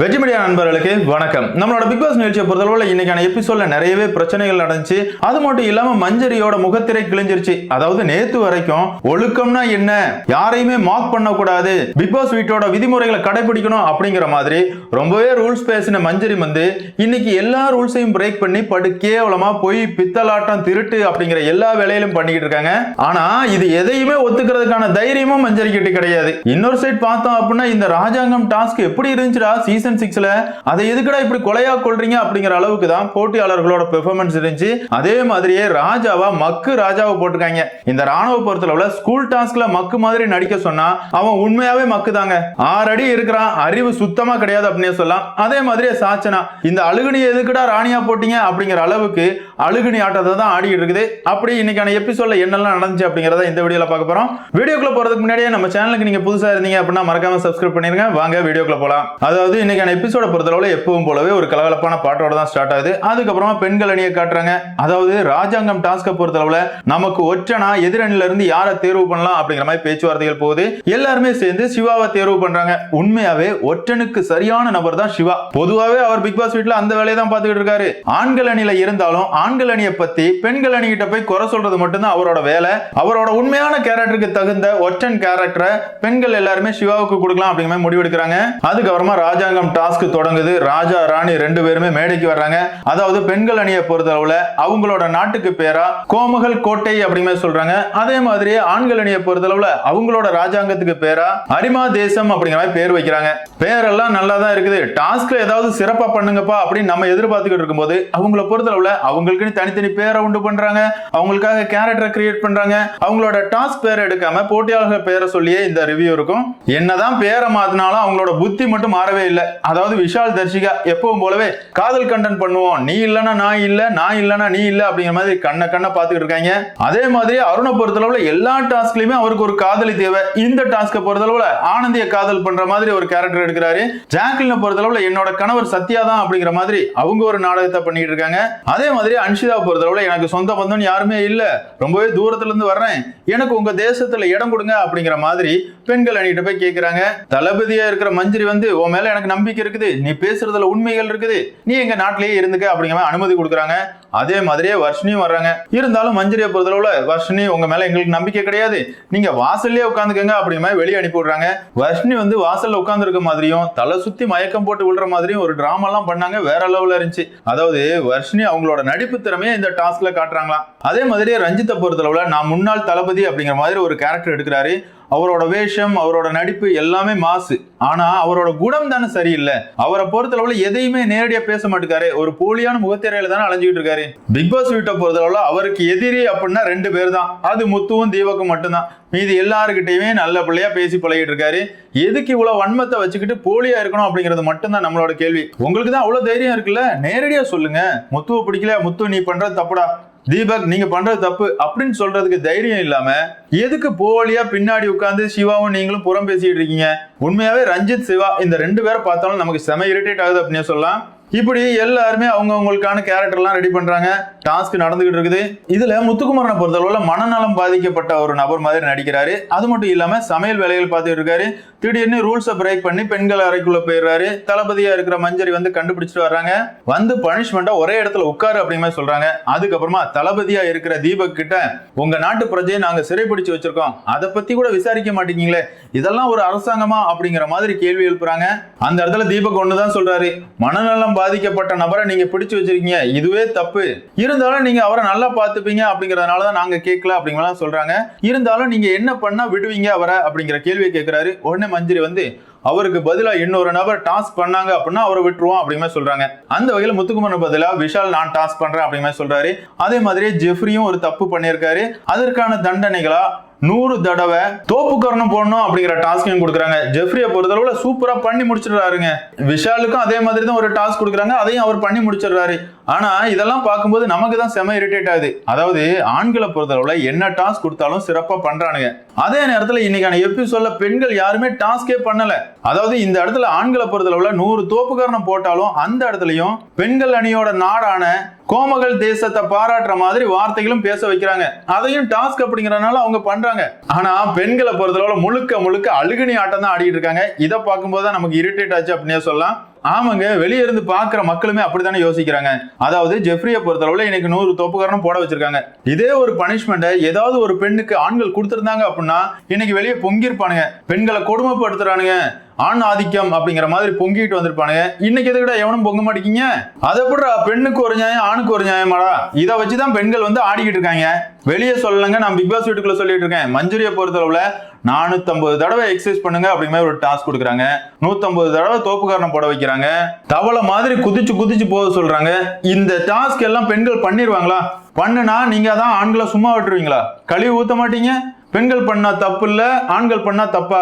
வெற்றி மீடியா நண்பர்களுக்கு வணக்கம். நம்மளோட பிக் பாஸ் நிகழ்ச்சியை பொறுத்தளவில் இன்னைக்கான எபிசோட்ல நிறையவே பிரச்சனைகள் நடந்துச்சு. அது மட்டும் இல்லாம மஞ்சரியோட முகத்திரை கிழிஞ்சிருச்சு. அதாவது நேத்து வரைக்கும் ஒழுக்கம்னா என்ன? யாரையுமே மார்க் பண்ணக்கூடாது. பிக் பாஸ் வீட்டோட விதிமுறைகளை கடைபிடிக்கணும் அப்படிங்கிற மாதிரி ரொம்பவே ரூல்ஸ் பேசின மஞ்சரி வந்து இன்னைக்கு எல்லா ரூல்ஸையும் பிரேக் பண்ணி படு கேவலமா போய் பித்தலாட்டம் திருட்டு அப்படிங்கிற எல்லா வேலையிலும் பண்ணிக்கிட்டு இருக்காங்க. ஆனா இது எதையுமே ஒத்துக்கிறதுக்கான தைரியமும் மஞ்சரி கிட்ட கிடையாது. இன்னொரு சைட் பார்த்தோம் அப்படின்னா இந்த ராஜாங்கம் டாஸ்க் எப்படி இருந்துச்சுடா? சீசன் சிக்ஸ்ல அதை எதுக்குடா இப்படி கொலையா கொள்றீங்க அப்படிங்கிற அளவுக்கு தான் போட்டியாளர்களோட பெர்ஃபார்மன்ஸ் இருந்துச்சு. அதே மாதிரியே ராஜாவா மக்கு ராஜாவை போட்டிருக்காங்க. இந்த ராணுவ பொறுத்தளவுல ஸ்கூல் டாஸ்க்ல மக்கு மாதிரி நடிக்க சொன்னா அவன் உண்மையாவே மக்கு தாங்க ஆறு அடி இருக்கிறான் அறிவு சுத்தமா கிடையாது அப்படின்னு சொல்லலாம். அதே மாதிரியே சாச்சனா இந்த அழுகுனி எதுக்குடா ராணியா போட்டீங்க அப்படிங்கிற அளவுக்கு அழுகுனி ஆட்டத்தை தான் ஆடிட்டு இருக்குது. அப்படி இன்னைக்கான எபிசோட்ல என்னெல்லாம் நடந்துச்சு அப்படிங்கறத இந்த வீடியோல பார்க்க போறோம். வீடியோக்குள்ள போறதுக்கு முன்னாடியே நம்ம சேனலுக்கு நீங்க புதுசா இருந்தீங்க அப்படின்னா மறக்காம சப்ஸ்கிரைப் பண்ணிருங்க. வாங்க வீடியோக்குள்ள போலாம். அதாவது இன்னைக்கான எபிசோட பொறுத்தளவுல எப்பவும் போலவே ஒரு கலகலப்பான பாட்டோட தான் ஸ்டார்ட் ஆகுது. அதுக்கப்புறமா பெண்கள் அணியை காட்டுறாங்க. அதாவது ராஜாங்கம் டாஸ்கை பொறுத்தளவுல நமக்கு ஒற்றனா எதிரணில இருந்து யாரை தேர்வு பண்ணலாம் அப்படிங்கிற மாதிரி பேச்சுவார்த்தைகள் போகுது. எல்லாருமே சேர்ந்து சிவாவை தேர்வு பண்றாங்க. உண்மையாவே ஒற்றனுக்கு சரியான நபர் தான் சிவா. பொதுவாகவே அவர் பிக் பாஸ் வீட்டில் அந்த வேலையை தான் பார்த்துக்கிட்டு இருக்காரு. ஆண்கள் அணியில இருந்தாலும் ஆண்கள் அணியை பத்தி பெண்கள் அணிகிட்ட போய் குறை சொல்றது மட்டும்தான் அவரோட வேலை. அவரோட உண்மையான கேரக்டருக்கு தகுந்த ஒற்றன் கேரக்டரை பெண்கள் எல்லாருமே சிவாவுக்கு கொடுக்கலாம் அப்படிங்கிற மாதிரி முடிவெடுக்கிறாங்க. அதுக்கப்புறமா ராஜாங்கம் டாஸ்க் தொடங்குது. ராஜா ராணி ரெண்டு பேருமே மேடைக்கு வர்றாங்க. அதாவது பெண்கள் அணியை பொறுத்தளவுல அவங்களோட நாட்டுக்கு பேரா கோமகள் கோட்டை அப்படிங்கிற சொல்றாங்க. அதே மாதிரியே ஆண்கள் அணியை பொறுத்தளவுல அவங்களோட ராஜாங்கத்துக்கு பேரா அரிமா தேசம் அப்படிங்கிற மாதிரி பேர் வைக்கிறாங்க. பேரெல்லாம் நல்லா தான் இருக்குது டாஸ்க்ல ஏதாவது சிறப்பா பண்ணுங்கப்பா அப்படின்னு நம்ம எதிர்பார்த்துக்கிட்டு இருக்கும்போது அவங்கள பொறுத்தளவுல அவங்களுக்குன்னு தனித்தனி பேரை உண்டு பண்றாங்க. அவங்களுக்காக கேரக்டரை கிரியேட் பண்றாங்க. அவங்களோட டாஸ்க் பேரை எடுக்காம போட்டியாளர்கள் பேரை சொல்லியே இந்த ரிவ்யூ இருக்கும். என்னதான் பேரை மாத்தினாலும் அவங்களோட புத்தி மட்டும் மாறவே இல்லை. அதாவது விஷால் தர்ஷிகா எப்பவும் போலவே காதல் கண்டன் பண்ணுவோம் நீ இல்லனா நான் இல்ல நான் இல்லனா நீ இல்ல அப்படிங்கிற மாதிரி கண்ண கண்ண பாத்துக்கிட்டு இருக்காங்க. அதே மாதிரி அருணை பொறுத்தளவுல எல்லா டாஸ்க்லயுமே அவருக்கு ஒரு காதலி தேவை. இந்த டாஸ்க்கை பொறுத்தளவுல ஆனந்திய காதல் பண்ற மாதிரி ஒரு கேரக்டர் எடுக்கிறாரு. ஜாக்லினை பொறுத்தளவுல என்னோட கணவர் சத்யா தான் அப்படிங்கிற மாதிரி அவங்க ஒரு நாடகத்தை பண்ணிட்டு இருக்காங்க. அதே மாதிரி அன்ஷிதா பொறுத்தளவுல எனக்கு சொந்த பந்தம் யாருமே இல்ல. ரொம்பவே தூரத்துல இருந்து வர்றேன். எனக்கு உங்க தேசத்துல இடம் கொடுங்க அப்படிங்கிற மாதிரி பெண்கள் அணிகிட்ட போய் கேக்குறாங்க. தளபதியா இருக்கிற மஞ்சரி வந்து உன் மேல எனக்கு நம்பிக்கை நம்பிக்கை இருக்குது நீ பேசுறதுல உண்மைகள் இருக்குது நீ எங்க நாட்டிலேயே இருந்துக்க அப்படிங்கிற மாதிரி அனுமதி கொடுக்குறாங்க. அதே மாதிரியே வர்ஷினியும் வர்றாங்க. இருந்தாலும் மஞ்சரியை பொறுத்தளவுல வர்ஷினி உங்க மேல எங்களுக்கு நம்பிக்கை கிடையாது. நீங்க வாசல்லே உட்காந்துக்கங்க அப்படிங்கிற மாதிரி வெளியே அனுப்பி விடுறாங்க. வர்ஷினி வந்து வாசல்ல உட்காந்துருக்க மாதிரியும் தலை சுத்தி மயக்கம் போட்டு விழுற மாதிரியும் ஒரு டிராமா எல்லாம் பண்ணாங்க வேற லெவல்ல இருந்துச்சு. அதாவது வர்ஷினி அவங்களோட நடிப்பு திறமையை இந்த டாஸ்க்ல காட்டுறாங்களாம். அதே மாதிரியே ரஞ்சித்தை பொறுத்தளவுல நான் முன்னாள் தளபதி அப்படிங்கிற மாதிரி ஒரு கேரக்டர் எடுக்கிறாரு. அவரோட வேஷம் அவரோட நடிப்பு எல்லாமே மாசு. ஆனா அவரோட குணம் தானே சரியில்லை. அவரை பொறுத்தளவுல எதையுமே நேரடியா பேச மாட்டேக்காரு. ஒரு போலியான முகத்திரையில தானே அலைஞ்சுக்கிட்டு இருக்காரு. பிக் பாஸ் வீட்டை பொறுத்தளவுல அவருக்கு எதிரி அப்படின்னா ரெண்டு பேர் தான் அது முத்துவும் தீபக்கும் மட்டும்தான். மீதி எல்லாருக்கிட்டையுமே நல்ல பிள்ளையா பேசி பழகிட்டு இருக்காரு. எதுக்கு இவ்வளவு வன்மத்தை வச்சுக்கிட்டு போலியா இருக்கணும் அப்படிங்கிறது மட்டும்தான் நம்மளோட கேள்வி. உங்களுக்கு தான் அவ்வளவு தைரியம் இருக்குல்ல? நேரடியா சொல்லுங்க. முத்துவை பிடிக்கல முத்து நீ பண்றது தப்புடா. தீபக் நீங்க பண்றது தப்பு அப்படின்னு சொல்றதுக்கு தைரியம் இல்லாம எதுக்கு போலியா பின்னாடி உட்காந்து சிவாவும் நீங்களும் புறம் பேசிட்டு இருக்கீங்க? உண்மையாவே ரஞ்சித் சிவா இந்த ரெண்டு பேரை பார்த்தாலும் நமக்கு செம இரிட்டேட் ஆகுது அப்படின்னு சொல்லலாம். இப்படி எல்லாருமே அவங்கவுங்களுக்கான கேரக்டர்லாம் ரெடி பண்றாங்க. டாஸ்க் நடந்துகிட்டு இருக்குது. இதுல முத்துக்குமரனை பொறுத்தளவுல மனநலம் பாதிக்கப்பட்ட ஒரு நபர் மாதிரி நடிக்கிறாரு. அது மட்டும் இல்லாம சமையல் வேலைகள் பார்த்துட்டு இருக்காரு. திடீர்னு ரூல்ஸை பிரேக் பண்ணி பெண்கள் அறைக்குள்ள போயிடுறாரு. தளபதியா இருக்கிற மஞ்சரி வந்து கண்டுபிடிச்சிட்டு வர்றாங்க. வந்து பனிஷ்மெண்டா ஒரே இடத்துல உட்காரு அப்படிங்கிற மாதிரி சொல்றாங்க. அதுக்கப்புறமா தளபதியா இருக்கிற தீபக் கிட்ட உங்க நாட்டு பிரஜையை நாங்க சிறைப்பிடிச்சு வச்சிருக்கோம். அதை பத்தி கூட விசாரிக்க மாட்டேங்கீங்களே இதெல்லாம் ஒரு அரசாங்கமா? அப்படிங்கிற மாதிரி கேள்வி எழுப்புறாங்க. அந்த இடத்துல தீபக் ஒண்ணுதான் சொல்றாரு. மனநலம் பாதிக்கப்பட்ட நபரை நீங்க பிடிச்சு வச்சிருக்கீங்க. இதுவே தப்பு. இருந்தாலும் நீங்க அவரை நல்லா பார்த்துப்பீங்க அப்படிங்கறதுனால தான் நாங்க கேட்கல அப்படிங்கலாம் சொல்றாங்க. இருந்தாலும் நீங்க என்ன பண்ணா விடுவீங்க அவரை அப்படிங்கிற கேள்வியை கேட்கிறாரு. உடனே மஞ்சரி வந்து அவருக்கு பதிலா இன்னொரு நபர் டாஸ்க் பண்ணாங்க அப்படின்னா அவரை விட்டுருவோம் அப்படிங்கிற சொல்றாங்க. அந்த வகையில் முத்துக்குமரன் பதிலா விஷால் நான் டாஸ்க் பண்றேன் அப்படிங்கிற சொல்றாரு. அதே மாதிரி ஜெஃப்ரியும் ஒரு தப்பு பண்ணியிருக்காரு. அதற்கான தண்டனைகளா நூறு தடவை தோப்புக்கரணம் போடணும் அப்படிங்கிற டாஸ்கையும் கொடுக்குறாங்க. ஜெஃப்ரியை பொறுத்தளவுல சூப்பரா பண்ணி முடிச்சிடுறாருங்க. விஷாலுக்கும் அதே மாதிரி தான் ஒரு டாஸ்க் கொடுக்குறாங்க. அதையும் அவர் பண்ணி முடிச்சிடுறாரு. ஆனா இதெல்லாம் பார்க்கும்போது நமக்கு தான் செம இரிட்டேட் ஆகுது. அதாவது ஆண்களை பொறுத்தளவுல என்ன டாஸ்க் கொடுத்தாலும் சிறப்பா பண்றானுங்க. அதே நேரத்துல இன்னைக்கான எபிசோட்ல பெண்கள் யாருமே டாஸ்கே பண்ணல. அதாவது இந்த இடத்துல ஆண்களை பொறுத்தளவுல நூறு தோப்புக்கரணம் போட்டாலும் அந்த இடத்துலயும் பெண்கள் அணியோட நாடான கோமகள் தேசத்தை பாராட்டுற மாதிரி வார்த்தைகளும் பேச வைக்கிறாங்க. அதையும் டாஸ்க் அப்படிங்கறதுனால அவங்க பண்றாங்க. ஆனா பெண்களை பொறுத்தளவுல முழுக்க முழுக்க அழுகுனி ஆட்டம் தான் ஆடிட்டு இருக்காங்க. இதை பார்க்கும்போது தான் நமக்கு இரிட்டேட் ஆச்சு அப்படின்னே சொல்லலாம். ஆமாங்க வெளியே இருந்து பாக்குற மக்களுமே அப்படித்தானே யோசிக்கிறாங்க. அதாவது ஜெஃப்ரியை பொறுத்தளவுல இன்னைக்கு நூறு தோப்புக்காரனும் போட வச்சிருக்காங்க. இதே ஒரு பனிஷ்மெண்ட்டை ஏதாவது ஒரு பெண்ணுக்கு ஆண்கள் கொடுத்துருந்தாங்க அப்படின்னா இன்னைக்கு வெளியே பொங்கியிருப்பானுங்க. பெண்களை கொடுமைப்படுத்துறானுங்க. ஆண் ஆதிக்கம் அப்படிங்கிற மாதிரி பொங்கிட்டு வந்திருப்பானுங்க. இன்னைக்கு எதுக்கிட்ட எவனும் பொங்க மாட்டேங்கிங்க? அதை போடுற பெண்ணுக்கு ஒரு நியாயம் ஆணுக்கு ஒரு நியாயமாடா. இதை வச்சுதான் பெண்கள் வந்து ஆடிக்கிட்டு இருக்காங்க. வெளியே சொல்லலங்க நான் பிக் பாஸ் வீட்டுக்குள்ள சொல்லிட்டு இருக்கேன். மஞ்சுரியை பொறுத்தளவுல நானூத்தம்பது தடவை எக்ஸசைஸ் பண்ணுங்க அப்படிங்கிற மாதிரி ஒரு டாஸ்க் கொடுக்குறாங்க. நூத்தம்பது தடவை தோப்புக்காரணம் போட வைக்கிறாங்க. தவளை மாதிரி குதிச்சு குதிச்சு போக சொல்றாங்க. இந்த டாஸ்க் எல்லாம் பெண்கள் பண்ணிடுவாங்களா? பண்ணுனா நீங்க தான் ஆண்களை சும்மா விட்டுருவீங்களா? கழிவு ஊத்த மாட்டீங்க? பெண்கள் பண்ணா தப்பு இல்ல ஆண்கள் பண்ணா தப்பா?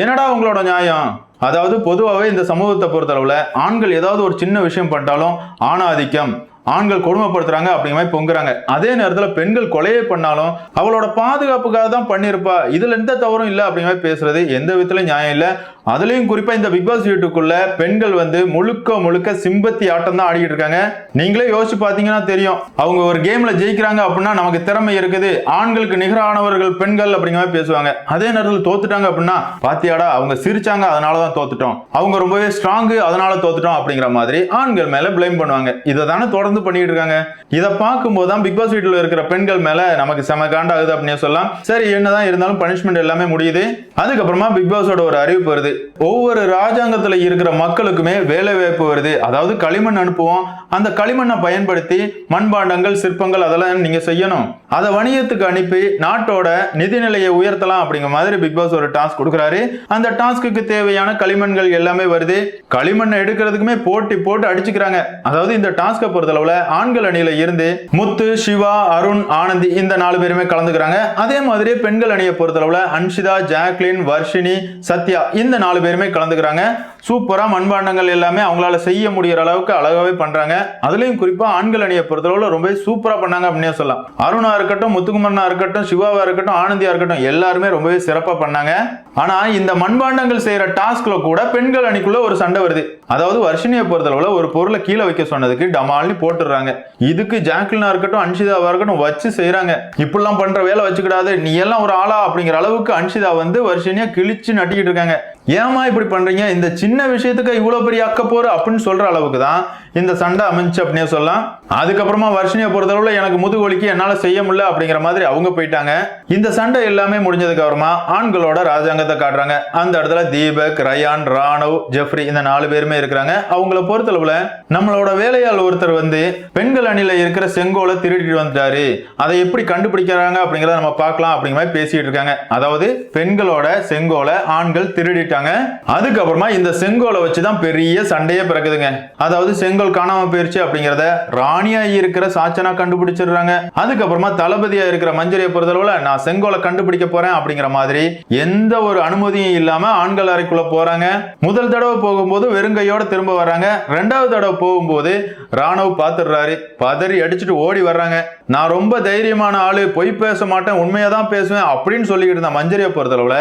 என்னடா உங்களோட நியாயம்? அதாவது பொதுவாகவே இந்த சமூகத்தை பொறுத்தளவுல ஆண்கள் ஏதாவது ஒரு சின்ன விஷயம் பண்ணிட்டாலும் ஆணாதிக்கம். ஆண்கள் கொடுமைப்படுத்துறாங்க அப்படிங்கிற மாதிரி பொங்குறாங்க. அதே நேரத்துல பெண்கள் கொலையே பண்ணாலும் அவளோட பாதுகாப்புக்காக தான் பண்ணியிருப்பா. இதுல எந்த தவறும் இல்லை அப்படிங்கிற மாதிரி பேசுறது எந்த விதத்துல நியாயம் இல்லை. அதுலயும் குறிப்பா இந்த பிக் பாஸ் வீட்டுக்குள்ள பெண்கள் வந்து முழுக்க முழுக்க சிம்பத்தி ஆட்டம் தான் ஆடிக்கிட்டு இருக்காங்க. நீங்களே யோசிச்சு பாத்தீங்கன்னா தெரியும். அவங்க ஒரு கேம்ல ஜெயிக்கிறாங்க அப்படின்னா நமக்கு திறமை இருக்குது. ஆண்களுக்கு நிகரானவர்கள் பெண்கள் அப்படிங்கிற மாதிரி பேசுவாங்க. அதே நேரத்தில் தோத்துட்டாங்க அப்படின்னா பாத்தியாடா அவங்க சிரிச்சாங்க அதனாலதான் தோத்துட்டோம். அவங்க ரொம்பவே ஸ்ட்ராங்கு அதனால தோத்துட்டோம் அப்படிங்கிற மாதிரி ஆண்கள் மேல பிளேம் பண்ணுவாங்க. இதை தானே தொடர்ந்து பண்ணிட்டு இருக்காங்க. இதை பார்க்கும்போது தான் பிக் பாஸ் வீட்டில் இருக்கிற பெண்கள் மேல நமக்கு செம காண்டாகுது அப்படின்னு சொல்லலாம். சரி என்னதான் இருந்தாலும் பனிஷ்மெண்ட் எல்லாமே முடியுது. அதுக்கப்புறமா பிக் பாஸோட ஒரு அறிவிப்பு வருது. ஒவ்வொரு ராஜாங்கத்துல இருக்கிற மக்களுக்குமே வேலை வாய்ப்பு வருது. அதாவது களிமண் அனுப்புவோம். அந்த களிமண்ணை பயன்படுத்தி மண்பாண்டங்கள் சிற்பங்கள் அதெல்லாம் நீங்க செய்யணும். அதை வணிகத்துக்கு அனுப்பி நாட்டோட நிதிநிலையை உயர்த்தலாம் அப்படிங்கிற மாதிரி பிக் பாஸ் ஒரு டாஸ்க் கொடுக்குறாரு. அந்த டாஸ்க்கு தேவையான களிமண்கள் எல்லாமே வருது. களிமண்ணை எடுக்கிறதுக்குமே போட்டி போட்டு அடிச்சுக்கிறாங்க. அதாவது இந்த டாஸ்கை பொறுத்தளவுல ஆண்கள் அணியில இருந்து முத்து சிவா அருண் ஆனந்தி இந்த நாலு பேருமே கலந்துக்கிறாங்க. அதே மாதிரி பெண்கள் அணியை பொறுத்தளவுல அன்ஷிதா ஜாக்லின் வர்ஷினி சத்யா இந்த நாலு பேருமே கலந்துக்கிறாங்க. சூப்பரா மண்பாண்டங்கள் எல்லாமே அவங்களால செய்ய முடிகிற அளவுக்கு அழகாவே பண்றாங்க. அதுலேயும் குறிப்பாக ஆண்கள் அணியை பொறுத்தளவில் ரொம்ப சூப்பரா பண்ணாங்க அப்படின்னே சொல்லலாம். அருணா இருக்கட்டும் முத்துக்குமரனா இருக்கட்டும் சிவாவா இருக்கட்டும் ஆனந்தியா இருக்கட்டும் எல்லாருமே ரொம்பவே சிறப்பாக பண்ணாங்க. ஆனால் இந்த மண்பாண்டங்கள் செய்கிற டாஸ்கில் கூட பெண்கள் அணிக்குள்ள ஒரு சண்டை வருது. அதாவது வர்ஷினியை பொறுத்தளவில் ஒரு பொருளை கீழே வைக்க சொன்னதுக்கு டமால்னு போட்டுடுறாங்க. இதுக்கு ஜாக்லினா இருக்கட்டும் அன்ஷிதாவாக இருக்கட்டும் வச்சு செய்கிறாங்க இப்படிலாம் பண்ணுற வேலை வச்சுக்கிடாது நீ எல்லாம் ஒரு ஆளா அப்படிங்கிற அளவுக்கு அன்ஷிதா வந்து வர்ஷினியா கிழிச்சு நட்டிக்கிட்டு இருக்காங்க. ஏமா இப்படி பண்றீங்க? இந்த சின்ன விஷயத்துக்கு இவ்வளவு பெரிய அக்கப்போர் அப்படின்னு சொல்ற அளவுக்கு தான் இந்த சண்டை அமைஞ்சு அப்படின்னே சொல்லலாம். அதுக்கப்புறமா வர்ஷினியை பொறுத்தளவுல எனக்கு முதுகு வலிக்கு என்னால செய்ய முடியல அப்படிங்கிற மாதிரி அவங்க போயிட்டாங்க. இந்த சண்டை எல்லாமே முடிஞ்சதுக்கு அப்புறமா ஆண்களோட ராஜாங்கத்தை காட்டுறாங்க. அந்த இடத்துல தீபக் ரயான் ராணவ் ஜெஃப்ரி இந்த நாலு பேருமே இருக்கிறாங்க. அவங்கள பொறுத்தளவுல நம்மளோட வேலையாள் ஒருத்தர் வந்து பெண்கள் அணியில இருக்கிற செங்கோலை திருடிட்டு வந்துட்டாரு. அதை எப்படி கண்டுபிடிக்கிறாங்க அப்படிங்கறத நம்ம பார்க்கலாம் அப்படிங்கிற மாதிரி பேசிட்டு இருக்காங்க. அதாவது பெண்களோட செங்கோலை ஆண்கள் திருடிட்டாங்க அதுக்கப்புறமா இந்த செங்கோலை வச்சுதான் பெரிய சண்டையே பிறக்குதுங்க. அதாவது செங்கோல் காணாம போயிருச்சு அப்படிங்கறத ராணியா இருக்கிற சாச்சனா கண்டுபிடிச்சிடுறாங்க. அதுக்கப்புறமா தளபதியா இருக்கிற மஞ்சரியை பொறுத்தளவுல நான் செங்கோலை கண்டுபிடிக்க போறேன் அப்படிங்கிற மாதிரி எந்த ஒரு அனுமதியும் இல்லாம ஆண்கள் அறைக்குள்ள போறாங்க. முதல் தடவை போகும்போது வெறுங்கையோட திரும்ப வர்றாங்க. ரெண்டாவது தடவை போகும்போது ராணுவ பாத்துடுறாரு. பதறி அடிச்சுட்டு ஓடி வர்றாங்க. நான் ரொம்ப தைரியமான ஆளு பொய் பேச மாட்டேன் உண்மையா தான் பேசுவேன் அப்படின்னு சொல்லிக்கிட்டு இருந்த மஞ்சரியை பொறுத்தளவுல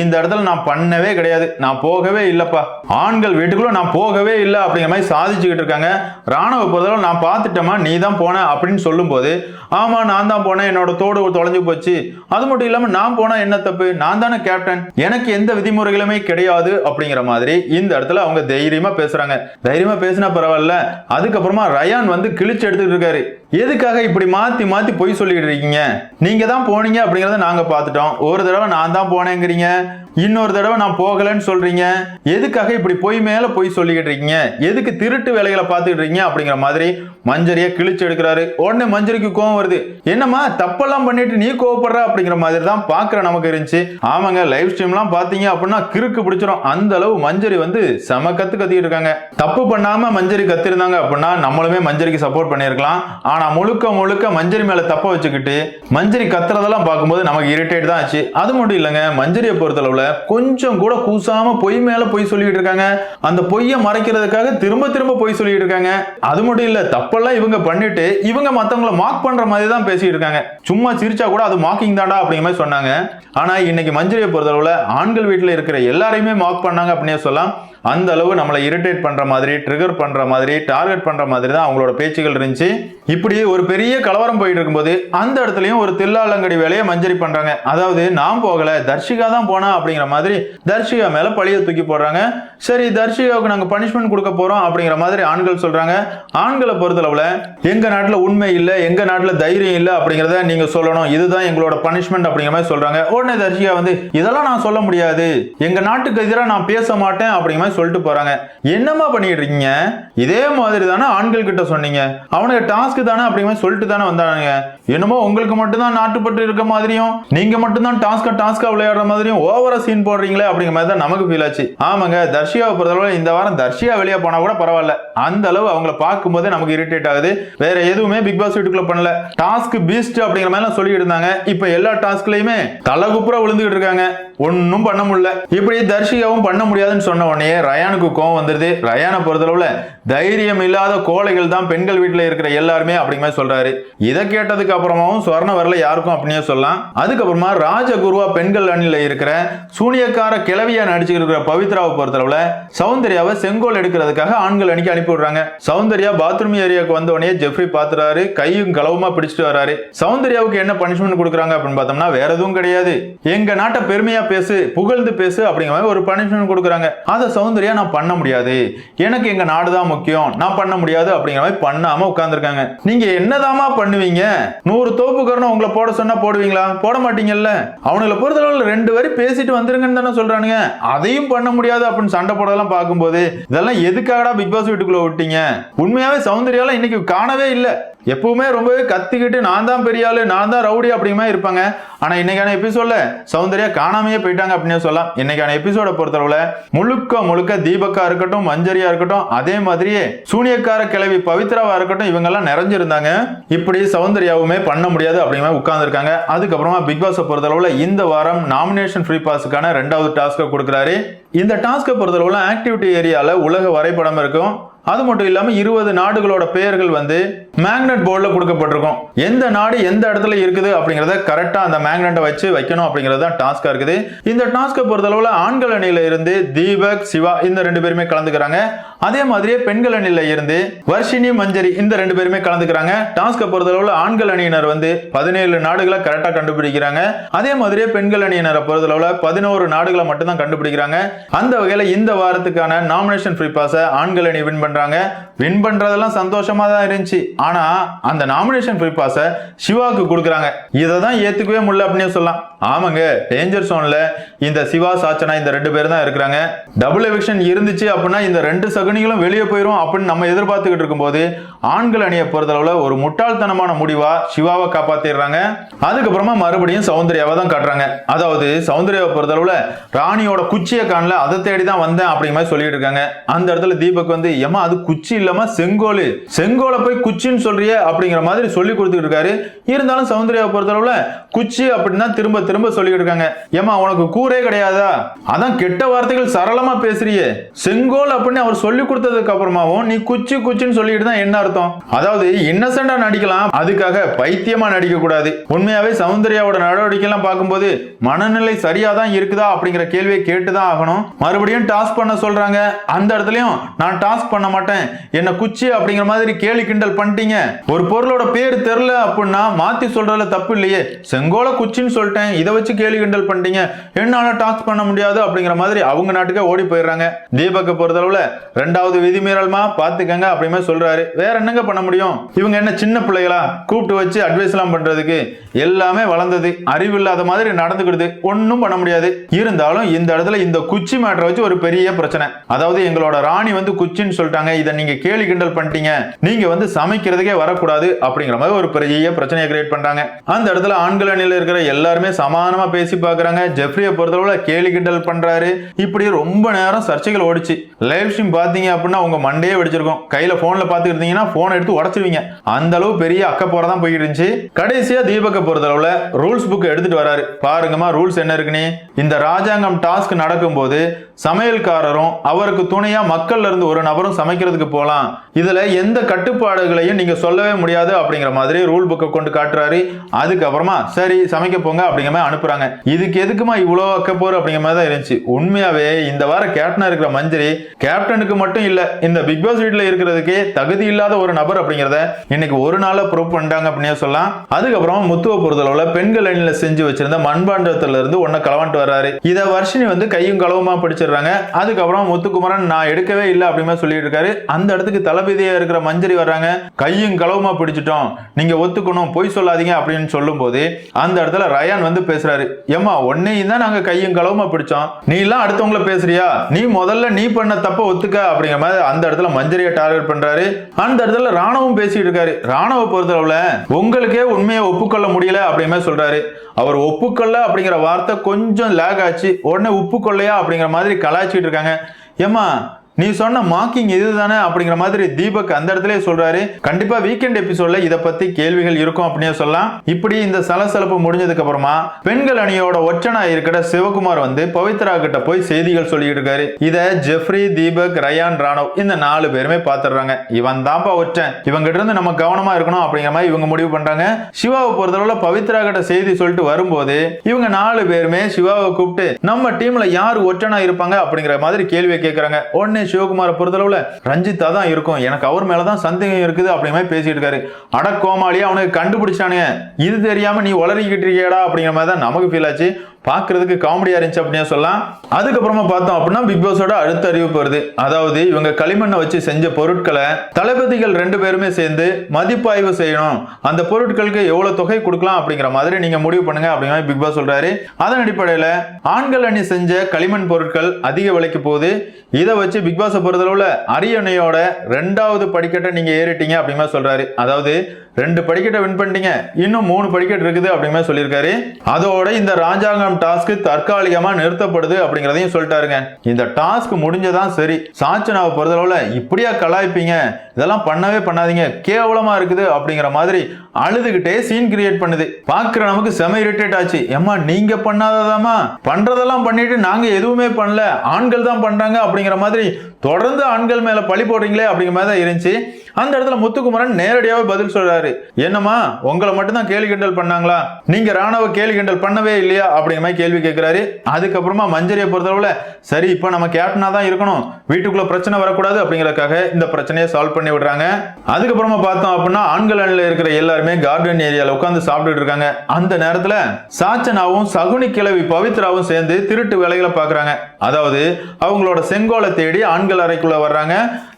இந்த இடத்துல நான் பண்ணவே கிடையாது. கிடையாது. நான் போகவே இல்லைப்பா. ஆண்கள் வீட்டுக்குள்ள நான் போகவே இல்லை அப்படிங்கிற மாதிரி சாதிச்சுக்கிட்டு இருக்காங்க. ராணுவ பொறுத்தளவு நான் பார்த்துட்டேமா நீ தான் போன அப்படின்னு சொல்லும்போது ஆமாம் நான் தான் போனேன் என்னோட தோடு தொலைஞ்சு போச்சு. அது மட்டும் இல்லாமல் நான் போனால் என்ன தப்பு? நான் தானே கேப்டன் எனக்கு எந்த விதிமுறைகளுமே கிடையாது அப்படிங்கிற மாதிரி இந்த இடத்துல அவங்க தைரியமாக பேசுகிறாங்க தைரியமாக பேசினா பரவாயில்ல. அதுக்கப்புறமா ரயான் வந்து கிழிச்சு எடுத்துக்கிட்டு இருக்காரு. எதுக்காக இப்படி மாத்தி மாத்தி பொய் சொல்லிட்டு இருக்கீங்க? நீங்க தான் போனீங்க அப்படிங்கறத நாங்க பார்த்துட்டோம். ஒரு தடவை நான் தான் போனேங்கிறீங்க. இன்னொரு தடவை நான் போகலன்னு சொல்றீங்க. எதுக்காக இப்படி பொய் மேல பொய் சொல்லிக்கிட்டு இருக்கீங்க? எதுக்கு திருட்டு வேலைகளை பார்த்துக்கிட்டு இருக்கீங்க அப்படிங்கிற மாதிரி மஞ்சரியை கிழிச்சு எடுக்கிறாரு. உடனே மஞ்சரிக்கு கோவம் வருது. என்னம்மா தப்பெல்லாம் பண்ணிட்டு நீ கோவப்படுற? அப்படிங்கிற மாதிரி தான் பாக்குற நமக்கு இருந்துச்சு. ஆமாங்க லைவ் ஸ்ட்ரீம்லாம் பாத்தீங்க அப்படின்னா கிறுக்கு பிடிச்சிரும். அந்த அளவு மஞ்சரி வந்து செம கத்து கத்திட்டு இருக்காங்க. தப்பு பண்ணாம மஞ்சரி கத்திருந்தாங்க அப்படின்னா நம்மளுமே மஞ்சரிக்கு சப்போர்ட் பண்ணியிருக்கலாம். ஆனா முழுக்க முழுக்க மஞ்சரி மேல தப்ப வச்சுக்கிட்டு மஞ்சரி கத்துறதெல்லாம் பார்க்கும்போது நமக்கு இரிட்டேட் தான் ஆச்சு. அது மட்டும் இல்லைங்க மஞ்சரியை பொறுத்தளவுல கொஞ்சம் கூட கூசாம பொய் மேல பொய் சொல்லிட்டு இருக்காங்க. அந்த பொய்யை மறைக்கிறதுக்காக திரும்ப திரும்ப பொய் சொல்லிட்டு இருக்காங்க. அது மட்டும் இல்ல தப்பெல்லாம் இவங்க பண்ணிட்டு இவங்க மற்றவங்கள மார்க் பண்ற மாதிரி தான் பேசிட்டு இருக்காங்க. சும்மா சிரிச்சா கூட அது மார்க்கிங் தாண்டா அப்படிங்கிற மாதிரி சொன்னாங்க. ஆனா இன்னைக்கு மஞ்சரியை பொறுத்தளவுல ஆண்கள் வீட்டில் இருக்கிற எல்லாரையுமே மார்க் பண்ணாங்க அப்படின்னே சொல்லலாம். அந்த அளவு நம்மளை இரிட்டேட் பண்ணுற மாதிரி ட்ரிகர் பண்ணுற மாதிரி டார்கெட் பண்ணுற மாதிரி தான் அவங்களோட பேச்சுகள் இருந்துச்சு. இப்படி ஒரு பெரிய கலவரம் போயிட்டு இருக்கும்போது அந்த இடத்துலையும் ஒரு தில்லாலங்கடி வேலையை மஞ்சரி பண்ணுறாங்க அதாவது நான் போகலை தர்ஷிகா தான் போனா அப்படிங்கிற மாதிரி தர்ஷிகா மேலே பழியை தூக்கி போடுறாங்க. சரி தர்ஷிகாவுக்கு நாங்கள் பனிஷ்மெண்ட் கொடுக்க போகிறோம் அப்படிங்கிற மாதிரி ஆண்கள் சொல்கிறாங்க ஆண்களை பொறுத்தளவில் எங்கள் நாட்டில் உண்மை இல்லை எங்கள் நாட்டில் தைரியம் இல்லை அப்படிங்கிறத நீங்கள் சொல்லணும். இதுதான் எங்களோட பனிஷ்மெண்ட் அப்படிங்கிற மாதிரி சொல்கிறாங்க உடனே தர்ஷிகா வந்து இதெல்லாம் நான் சொல்ல முடியாது. எங்கள் நாட்டுக்கு எதிராக நான் பேச மாட்டேன் அப்படிங்கிற மாதிரி சொல்லிட்டு போறாங்க. என்னம்மா பண்ணிட்டு இருக்கீங்க? இதே மாதிரி தானே ஆண்கள் கிட்ட சொன்னீங்க. அவனுக்கு டாஸ்க் தானே அப்படிங்கிற மாதிரி சொல்லிட்டு தானே வந்தானுங்க. என்னமோ உங்களுக்கு மட்டும்தான் நாட்டுப்பட்டு இருக்க மாதிரியும் நீங்க மட்டும்தான் டாஸ்க டாஸ்கா விளையாடுற மாதிரியும் ஓவரா சீன் போடுறீங்களே அப்படிங்கிற மாதிரி தான் நமக்கு ஃபீல் ஆச்சு. ஆமாங்க தர்ஷியாவை பொறுத்தளவு இந்த வாரம் தர்ஷியா வெளியே போனா கூட பரவாயில்ல. அந்த அளவு அவங்கள பார்க்கும்போதே நமக்கு இரிட்டேட் ஆகுது. வேற எதுவுமே பிக் பாஸ் வீட்டுக்குள்ள பண்ணல. டாஸ்க் பீஸ்ட் அப்படிங்கிற மாதிரி எல்லாம் சொல்லிட்டு இருந்தாங்க. இப்ப எல்லா டாஸ்க்லயுமே தலகுப்புற விழுந்துகிட்டு இருக்காங்க. ஒன்றும் பண்ண முடியல. இப்படி தர்ஷிகாவும் பண்ண முடியாதுன்னு சொன்ன உடனே ரயானுக்கு கோவம் வந்துருது. ரயானை பொறுத்தளவுல தைரியம் இல்லாத கோழைகள் தான் பெண்கள் வீட்டில் இருக்கிற எல்லாருமே அப்படிங்கிற மாதிரி சொல்றாரு. இதை கேட்டதுக்கு அப்புறமாவும் சொர்ண வரல யாருக்கும் அப்படின்னே சொல்லலாம். அதுக்கப்புறமா ராஜகுருவா பெண்கள் அணியில் இருக்கிற சூனியக்கார கிளவியா நடிச்சுட்டு இருக்கிற பவித்ராவை பொறுத்தளவுல சௌந்தர்யாவை செங்கோல் எடுக்கிறதுக்காக ஆண்கள் அணிக்கு அனுப்பி விடுறாங்க. சௌந்தர்யா பாத்ரூம் ஏரியாவுக்கு வந்த உடனே ஜெஃப்ரி பாத்துறாரு. கையும் களவுமா பிடிச்சிட்டு வராரு. சௌந்தர்யாவுக்கு என்ன பனிஷ்மெண்ட் கொடுக்குறாங்க அப்படின்னு பார்த்தோம்னா வேற எதுவும் கிடையாது. எங்க நாட்டை பெருமையா பேசு புகழ்ந்து பேசு அப்படிங்கிற மாதிரி ஒரு பனிஷ்மெண்ட் கொடுக்குறாங்க. அதை சௌந்தர்யா நான் பண்ண முடியாது. எனக்கு எங்க நாடு தான் முக்கியம். நான் பண்ண முடியாது அப்படிங்கிற மாதிரி பண்ணாம உட்கார்ந்துருக்காங்க. நீங்க என்னதாமா பண்ணுவீங்க? நூறு தோப்புக்காரனை உங்களை போட சொன்னா போடுவீங்களா? போட மாட்டீங்கல்ல? அவனுங்களை பொறுத்தளவில் ரெண்டு வரி பேசிட்டு வந்துருங்கன்னு தானே சொல்றானுங்க. அதையும் பண்ண முடியாது அப்படின்னு சண்டை போடலாம் பார்க்கும்போது இதெல்லாம் எதுக்காகடா பிக் பாஸ் வீட்டுக்குள்ள விட்டீங்க? உண்மையாவே சௌந்தர்யாலாம் இன்னைக்கு காணவே இல்லை. எப்பவுமே ரொம்பவே கத்திக்கிட்டு நான் தான் பெரிய ஆளு நான் தான் ரவுடி அப்படிங்கிற மாதிரி இருப்பாங்க. ஆனா இன்னைக்கான எபிசோட்ல சௌந்தர்யா காணாமையே போயிட்டாங்க அப்படின்னு சொல்லலாம். இன்னைக்கான எபிசோட பொறுத்தளவுல முழுக்க முழுக்க தீபக்கா இருக்கட்டும் மஞ்சரியா இருக்கட்டும் அதே மாதிரியே சூனியக்கார கிளவி பவித்ராவா இருக்கட்டும் இவங்க எல்லாம் நிறைஞ்சிருந்தாங்க. இப்படி சௌந்தர்யாவுமே பண்ண முடியாது அப்படிங்கிற மாதிரி உட்கார்ந்துருக்காங்க. அதுக்கப்புறமா பிக் பாஸ் பொறுத்தளவுல இந்த வாரம் நாமினேஷன் ஃப்ரீ பாஸுக்கான ரெண்டாவது டாஸ்க்கை கொடுக்குறாரு. இந்த டாஸ்க்கை பொறுத்தளவுல ஆக்டிவிட்டி ஏரியால உலக வரைபடம் இருக்கும். அது மட்டும் இல்லாமல் இருபது நாடுகளோட பெயர்கள் வந்து மேக்னெட் போர்டில் கொடுக்கப்பட்டிருக்கும். எந்த நாடு எந்த இடத்துல இருக்குது அப்படிங்கிறத கரெக்டாக அந்த மேக்னெட்டை வச்சு வைக்கணும் அப்படிங்கிறது தான் டாஸ்க்காக இருக்குது. இந்த டாஸ்கை பொறுத்தளவில் ஆண்கள் அணியில இருந்து தீபக் சிவா இந்த ரெண்டு பேருமே கலந்துக்கிறாங்க. அதே மாதிரியே பெண்கள் அணியில இருந்து வர்ஷினி மஞ்சரி இந்த ரெண்டு பேருமே கலந்துக்கிறாங்க. டாஸ்கை பொறுத்தளவில் ஆண்கள் அணியினர் வந்து பதினேழு நாடுகளை கரெக்டாக கண்டுபிடிக்கிறாங்க. அதே மாதிரியே பெண்கள் அணியினரை பொறுத்தளவில் பதினோரு நாடுகளை மட்டும்தான் கண்டுபிடிக்கிறாங்க. அந்த வகையில் இந்த வாரத்துக்கான நாமினேஷன் ஃப்ரீ பாஸை ஆண்கள் அணி வின் பண்ணுறாங்க வின் பண்றதெல்லாம் சந்தோஷமா தான் இருந்துச்சு. ஆனால் அந்த நாமினேஷன் ஃப்ரீ பாஸை சிவாவுக்கு கொடுக்குறாங்க. இதை தான் ஏற்றுக்கவே முடியல அப்படின்னு சொல்லலாம். ஆமாங்க டேஞ்சர் சோனில் இந்த சிவா சாச்சனா இந்த ரெண்டு பேர் தான் இருக்கிறாங்க. டபுள் எவிக்ஷன் இருந்துச்சு அப்படின்னா இந்த ரெண்டு சகுனிகளும் வெளியே போயிடும் அப்படின்னு நம்ம எதிர்பார்த்துக்கிட்டு இருக்கும்போது ஆண்கள் அணியை பொறுத்தளவில் ஒரு முட்டாள்தனமான முடிவாக சிவாவை காப்பாற்றிடுறாங்க அதுக்கப்புறமா மறுபடியும் சௌந்தர்யாவை தான் காட்டுறாங்க. அதாவது சௌந்தர்யாவை பொறுத்தளவில் ராணியோட குச்சியை காணல அதை தேடி தான் வந்தேன் அப்படிங்கிற மாதிரி சொல்லிட்டு இருக்காங்க. அந்த இடத்துல தீபக் வந்து ஏமா அது குச்சி இல்லாம செங்கோல். செங்கோலை போய் குச்சின்னு சொல்றிய அப்படிங்கிற மாதிரி சொல்லி கொடுத்துட்டு இருக்காரு. இருந்தாலும் சௌந்தர்யாவை பொறுத்தளவுல குச்சி அப்படின்னு தான் திரும்ப திரும்ப சொல்லிக்கிட்டு இருக்காங்க. ஏமா உனக்கு கூரே கிடையாதா? அதான் கெட்ட வார்த்தைகள் சரளமா பேசுறியே. செங்கோல் அப்படின்னு அவர் சொல்லி கொடுத்ததுக்கு அப்புறமாவும் நீ குச்சி குச்சின்னு சொல்லிட்டு தான் என்ன அர்த்தம்? அதாவது இன்னசென்டா நடிக்கலாம் அதுக்காக பைத்தியமா நடிக்க கூடாது. உண்மையாவே சௌந்தர்யாவோட நடவடிக்கை எல்லாம் பார்க்கும்போது மனநிலை சரியா தான் இருக்குதா அப்படிங்கிற கேள்வியை கேட்டுதான் ஆகணும். மறுபடியும் டாஸ்க் பண்ண சொல்றாங்க. அந்த இடத்துலயும் நான் டாஸ்க் பண்ண மாட்டேன். என்ன குச்சி அப்படிங்கிற மாதிரி கேலி கிண்டல் பண்ணிட்டீங்க. ஒரு பொருளோட பேர் தெரில அப்படின்னா மாத்தி சொல்றதுல தப்பு இல்லையே. செங்கோல குச்சின்னு சொல்லிட்டேன். இதை வச்சு கேலி கிண்டல் பண்ணிட்டீங்க. என்னால டாஸ்க் பண்ண முடியாது அப்படிங்கிற மாதிரி அவங்க நாட்டுக்கே ஓடி போயிடுறாங்க. தீபக்கை பொறுத்தளவுல ரெண்டாவது விதிமீறல்மா? பாத்துக்கங்க அப்படிமே சொல்றாரு. வேற என்னங்க பண்ண முடியும்? இவங்க என்ன சின்ன பிள்ளைகளா? கூப்பிட்டு வச்சு அட்வைஸ் எல்லாம் பண்றதுக்கு எல்லாமே வளர்ந்தது. அறிவில்லாத மாதிரி நடந்துக்கிடுது. ஒன்றும் பண்ண முடியாது. இருந்தாலும் இந்த இடத்துல இந்த குச்சி மேட்டரை வச்சு ஒரு பெரிய பிரச்சனை. அதாவது எங்களோட ராணி வந்து குச்சின்னு சொல்லிட்டாங்க. இதை நீங்க கேலி கிண்டல் பண்ணிட்டீங்க. நீங்க வந்து சமைக்கிறதுக்கே வரக்கூடாது அப்படிங்கிற மாதிரி ஒரு பெரிய பிரச்சனையை கிரியேட் பண்றாங்க. அந்த இடத்துல ஆண்கள் அணியில இருக்கிற எல்லாருமே சமானமா பேசி பார்க்கறாங்க. ஜெஃப்ரியை பொறுத்தளவுல கேலி கிண்டல் பண்றாரு. இப்படி ரொம்ப நேரம் சர்ச்சைகள் ஓடிச்சு. லைவ் ஸ்ட்ரீம் பாத்தீங்க அப்படின்னா உங்க மண்டையே வெடிச்சிருக்கும். கையில போன்ல பாத்துக்கிட்டீங்கன்னா போன் எடுத்து உடச்சிருவீங்க. அந்த அளவு பெரிய அக்க போறதான் போயிட்டு இருந்துச்சு. கடைசியா தீபக்கை பொறுத்தளவுல ரூல்ஸ் புக் எடுத்துட்டு வராரு. பாருங்கம்மா ரூல்ஸ் என்ன இருக்குன்னு. இந்த ராஜாங்கம் டாஸ்க் நடக்கும்போது சமையல்காரரும் அவருக்கு துணையா மக்கள்ல இருந்து ஒரு நபரும் சமைக்கிறதுக்கு போகலாம் இதுல எந்த கட்டுப்பாடுகளையும் நீங்க சொல்லவே முடியாது அப்படிங்கிற மாதிரி ரூல் புக்கை கொண்டு காட்டுறாரு. அதுக்கப்புறமா சரி சமைக்க போங்க அப்படிங்கிற மாதிரி அனுப்புறாங்க. இதுக்கு எதுக்குமா இவ்வளோ அக்கப்போர் அப்படிங்கிற மாதிரி தான் இருந்துச்சு. உண்மையாவே இந்த வாரம் கேப்டனா இருக்கிற மஞ்சரி கேப்டனுக்கு மட்டும் இல்ல இந்த பிக் பாஸ் வீட்ல இருக்கிறதுக்கே தகுதி இல்லாத ஒரு நபர் அப்படிங்கிறத இன்னைக்கு ஒரு நாள ப்ரூவ் பண்ணிட்டாங்க அப்படின்னே சொல்லலாம். அதுக்கப்புறம் முத்துவ பொறுத்தளவுல பெண்கள் அணியில செஞ்சு வச்சிருந்த மண்பாண்டத்துல இருந்து ஒன்ன களவாண்டு வர்றாரு. இதை வர்ஷினி வந்து கையும் களவுமா முடிச்சிடுறாங்க அதுக்கப்புறம் முத்துக்குமரன் நான் எடுக்கவே இல்லை அப்படின்னு சொல்லிட்டு இருக்காரு அந்த இடத்துக்கு தளபதியா இருக்கிற மஞ்சரி வர்றாங்க. கையும் களவுமா பிடிச்சிட்டோம். நீங்க ஒத்துக்கணும். பொய் சொல்லாதீங்க அப்படின்னு சொல்லும்போது அந்த இடத்துல ரயான் வந்து பேசுறாரு. ஏமா உன்னையும் தான் நாங்க கையும் களவுமா பிடிச்சோம். நீ எல்லாம் அடுத்தவங்கள பேசுறியா? நீ முதல்ல நீ பண்ண தப்ப ஒத்துக்க அப்படிங்கிற மாதிரி அந்த இடத்துல மஞ்சரியை டார்கெட் பண்றாரு. அந்த இடத்துல ராணுவம் பேசிட்டு இருக்காரு. ராணுவ பொறுத்தளவுல உங்களுக்கே உண்மையை ஒப்புக்கொள்ள முடியல அப்படிங்கிற சொல்றாரு. அவர் ஒப்புக்கொள்ள அப்படிங்கிற வார்த்தை கொஞ்சம் லேக் ஆச்சு. உடனே உப்புக்கொள்ளையா அப்படிங்கிற மாதிரி கலாய்ச்சிட்டு இருக்காங்க. ஏம்மா நீ சொன்ன மார்க்கிங் இதுதானே அப்படிங்கிற மாதிரி தீபக் அந்த இடத்துல சொல்றாரு. கண்டிப்பா வீக்கெண்ட் எபிசோட்ல இதை பத்தி கேள்விகள் இருக்கும் அப்படின்னு சொல்லலாம். இப்படி இந்த சலசலப்பு முடிஞ்சதுக்கு அப்புறமா பெண்கள் அணியோட ஒற்றனா இருக்கிற சிவகுமார் வந்து பவித்ரா கிட்ட போய் செய்திகள் சொல்லிட்டு இருக்காரு. இத ஜெஃப்ரி தீபக் ரயான் ராணவ் இந்த நாலு பேருமே பாத்துறாங்க இவன் தான்ப்பா ஒற்றன். இவங்க கிட்ட இருந்து நம்ம கவனமா இருக்கணும் அப்படிங்கிற மாதிரி இவங்க முடிவு பண்றாங்க. சிவாவை பொறுத்தளவுல பவித்ரா கிட்ட செய்தி சொல்லிட்டு வரும்போது இவங்க நாலு பேருமே சிவாவை கூப்பிட்டு நம்ம டீம்ல யார் ஒற்றனா இருப்பாங்க அப்படிங்கிற மாதிரி கேள்வியை கேட்கறாங்க ஒன்னு சிவகுமாரை பொறுத்தளவில் ரஞ்சித்தா தான் இருக்கும். எனக்கு அவர் மேலதான் சந்தேகம் இருக்குது அப்படிங்கிற மாதிரி பேசிட்டு இருக்காரு அட கோமாளியா அவனுக்கு கண்டுபிடிச்சானுங்க. இது தெரியாம நீ உளறிக்கிட்டு இருக்கியடா அப்படிங்கிற மாதிரி தான் நமக்கு ஃபீல் ஆச்சு. பார்க்குறதுக்கு காமெடியா இருந்துச்சு அப்படின்னு சொல்லலாம். அதுக்கப்புறமா பார்த்தோம் அப்படின்னா பிக் பாஸோட அடுத்த அறிவிப்பு வருது. அதாவது இவங்க களிமண்ணை வச்சு செஞ்ச பொருட்களை தளபதிகள் ரெண்டு பேருமே சேர்ந்து மதிப்பாய்வு செய்யணும். அந்த பொருட்களுக்கு எவ்வளவு தொகை கொடுக்கலாம் அப்படிங்கிற மாதிரி நீங்க முடிவு பண்ணுங்க அப்படிங்கிற பிக் பாஸ் சொல்றாரு. அதன் அடிப்படையில் ஆண்கள் அணி செஞ்ச களிமண் பொருட்கள் அதிக விலைக்கு போகுது. இதை வச்சு பிக் பாஸை பொறுத்தளவுல அரியணையோட ரெண்டாவது படிக்கட்டை நீங்க ஏறிட்டீங்க அப்படிங்கிற சொல்கிறாரு சொல்றாரு. அதாவது ரெண்டு படிக்கட்டை வின் பண்ணிட்டீங்க. இன்னும் மூணு படிக்கட் இருக்குது அப்படிங்கிற சொல்லியிருக்காரு. அதோட இந்த ராஜாங்கம் டாஸ்க் தற்காலிகமா நிறுத்தப்படுது அப்படிங்கிறதையும் சொல்லிட்டாருங்க. இந்த டாஸ்க் முடிஞ்சதான் சரி. சாச்சனாவை பொறுத்தளவுல இப்படியா கலாய்ப்பீங்க? இதெல்லாம் பண்ணவே பண்ணாதீங்க. கேவலமா இருக்குது அப்படிங்கிற மாதிரி அழுதுகிட்டே சீன் கிரியேட் பண்ணுது. பாக்குற நமக்கு செம இரிட்டேட் ஆச்சு. ஏம்மா நீங்க பண்ணாததாமா பண்றதெல்லாம் பண்ணிட்டு நாங்க எதுவுமே பண்ணல. ஆண்கள் தான் பண்றாங்க அப்படிங்கிற மாதிரி தொடர்ந்து ஆண்கள் மேல பழி போடுறீங்களே அப்படிங்கிற மாதிரி தான் இருந்துச்சு. அந்த இடத்துல முத்துக்குமரன் நேரடியாகவே பதில் சொல்றாரு. என்னம்மா உங்களை மட்டும் தான் கேலி கிண்டல் பண்ணாங்களா? நீங்க ராணுவ கேலி கிண்டல் பண்ணவே இல்லையா? அப்படிங்கிற மாதிரி கேள்வி கேட்கிறாரு அதுக்கப்புறமா மஞ்சரியை பொறுத்தளவுல சரி இப்போ நம்ம கேப்டனா தான் இருக்கணும். வீட்டுக்குள்ள பிரச்சனை வரக்கூடாது அப்படிங்கறதுக்காக இந்த பிரச்சனையை சால்வ் பண்ணி விடுறாங்க. அதுக்கப்புறமா பார்த்தோம் அப்படின்னா ஆண்கள் அணில இருக்கிற எல்லாருமே கார்டன் ஏரியால உட்காந்து சாப்பிட்டுட்டு இருக்காங்க. அந்த நேரத்துல சாச்சனாவும் சகுனி கிழவி பவித்ராவும் சேர்ந்து திருட்டு வேலைகளை பாக்குறாங்க அதாவது அவங்களோட செங்கோலை தேடி ஆண்கள் அறைக்குள்ள வர்றாங்க.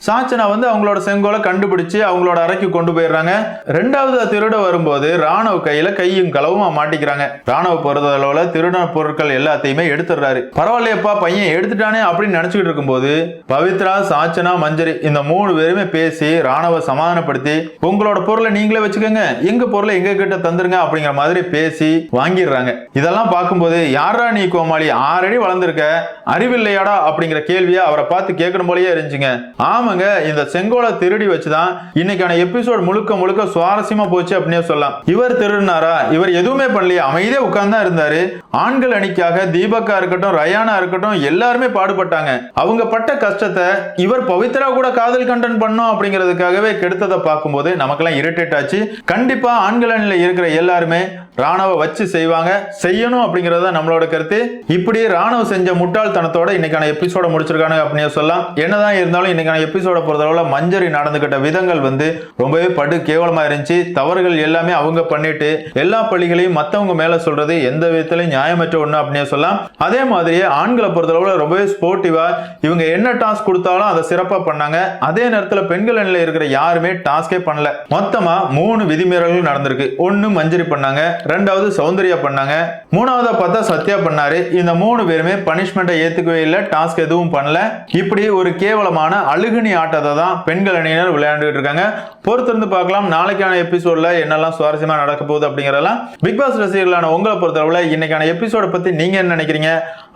சாச்சனா வந்து அவங்களோட செங்கோலை கண்டுபிடிச்சு அவங்களோட அறைக்கு கொண்டு போயிடுறாங்க. ரெண்டாவது திருட வரும்போது ராணுவ கையில கையும் களவுமா மாட்டிக்கிறாங்க. ராணுவ பொறுத்தளவுல திருட பொருட்கள் எல்லாத்தையுமே எடுத்துடுறாரு. பரவாயில்லையப்பா பையன் எடுத்துட்டானே அப்படின்னு நினைச்சுக்கிட்டு இருக்கும்போது பவித்ரா சாச்சனா மஞ்சரி இந்த மூணு பேருமே பேசி ராணுவ சமாதானப்படுத்தி உங்களோட பொருளை நீங்களே வச்சுக்கோங்க. எங்க பொருளை எங்க கிட்ட தந்துருங்க அப்படிங்கிற மாதிரி பேசி வாங்கிடுறாங்க. இதெல்லாம் பார்க்கும்போது யாரா நீ கோமாளி? ஆறடி வளர்ந்துருக்க. அறிவில்லையாடா? அப்படிங்கிற கேள்வியை அவரை பார்த்து கேட்கணும் போலயே இருந்துச்சுங்க. ஆமாங்க இந்த செங்கோலை திருடி வச்சு தான் இன்னைக்கான எபிசோட் முழுக்க முழுக்க சுவாரஸ்யமா போச்சு அப்படின்னே சொல்லலாம். இவர் திருநாரா இவர் எதுவுமே பண்ணலையே. அமைதியே உட்கார்ந்து தான் இருந்தாரு. ஆண்கள் அணிக்காக தீபக்கா இருக்கட்டும் ரயானா இருக்கட்டும் எல்லாருமே பாடுபட்டாங்க. அவங்க பட்ட கஷ்டத்தை இவர் பவித்ரா கூட காதல் கண்டன் பண்ணோம் அப்படிங்கிறதுக்காகவே கெடுத்ததை பார்க்கும்போது நமக்கெல்லாம் இரிட்டேட் ஆச்சு. கண்டிப்பா ஆண்கள் அணியில இருக்கிற எல்லாருமே ராணுவ வச்சு செய்வாங்க. செய்யணும் அப்படிங்கறத தான் நம்மளோட கருத்து. இப்படி ராணுவ செஞ்ச முட்டாள்தனத்தோட இன்னைக்கான எபிசோட முடிச்சிருக்காங்க அப்படின்னு சொல்லலாம். என்னதான் இருந்தாலும் இன்னைக்கான எபிசோட பொறுத்தளவுல மஞ்சரி நடந்துகிட்ட விதங்கள் வந்து ரொம்பவே படு கேவலமா இருந்துச்சு. தவறுகள் எல்லாமே அவங்க பண்ணிட்டு எல்லா பள்ளிகளையும் மத்தவங்க மேல சொல்றது எந்த விதத்திலையும் நியாயமற்ற ஒண்ணு அப்படின்னு சொல்லலாம். அதே மாதிரியே ஆண்களை பொறுத்தளவுல ரொம்பவே ஸ்போர்ட்டிவா இவங்க என்ன டாஸ்க் கொடுத்தாலும் அதை சிறப்பா பண்ணாங்க. அதே நேரத்துல பெண்கள் நிலையில இருக்கிற யாருமே டாஸ்கே பண்ணல. மொத்தமா மூணு விதிமீறல்கள் நடந்திருக்கு. ஒன்னு மஞ்சரி பண்ணாங்க. ரெண்டாவது சௌந்தர்யா பண்ணாங்க. மூணாவதா பார்த்தா சத்யா பண்ணாரு. இந்த மூணு பேருமே பனிஷ்மெண்ட்டை ஏத்துக்கவே இல்லை டாஸ்க் எதுவும் பண்ணல. இப்படி ஒரு கேவலமான அழுகுனி ஆட்டத்தை தான் பெண்கள் அணியினர் விளையாண்டுட்டு இருக்காங்க. பொறுத்திருந்து பார்க்கலாம் நாளைக்கான எபிசோட்ல என்னெல்லாம் சுவாரஸ்யமா நடக்க போகுது அப்படிங்கறதெல்லாம் பிக் பாஸ் ரசிகர்களான உங்களை பொறுத்தளவுல இன்னைக்கான எபிசோட பத்தி நீங்க என்ன நினைக்கிறீங்க?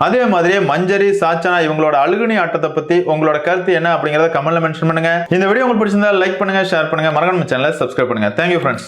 அதே மாதிரியே மஞ்சரி சாச்சனா இவங்களோட அழுகுனி ஆட்டத்தை பத்தி உங்களோட கருத்து என்ன அப்படிங்கறத கமெண்ட்ல மென்ஷன் பண்ணுங்க. இந்த வீடியோ உங்களுக்கு பிடிச்சிருந்தா லைக் பண்ணுங்க ஷேர் பண்ணுங்க. மறக்காம சேனலை சப்ஸ்கிரைப் பண்ணுங்க. Thank you friends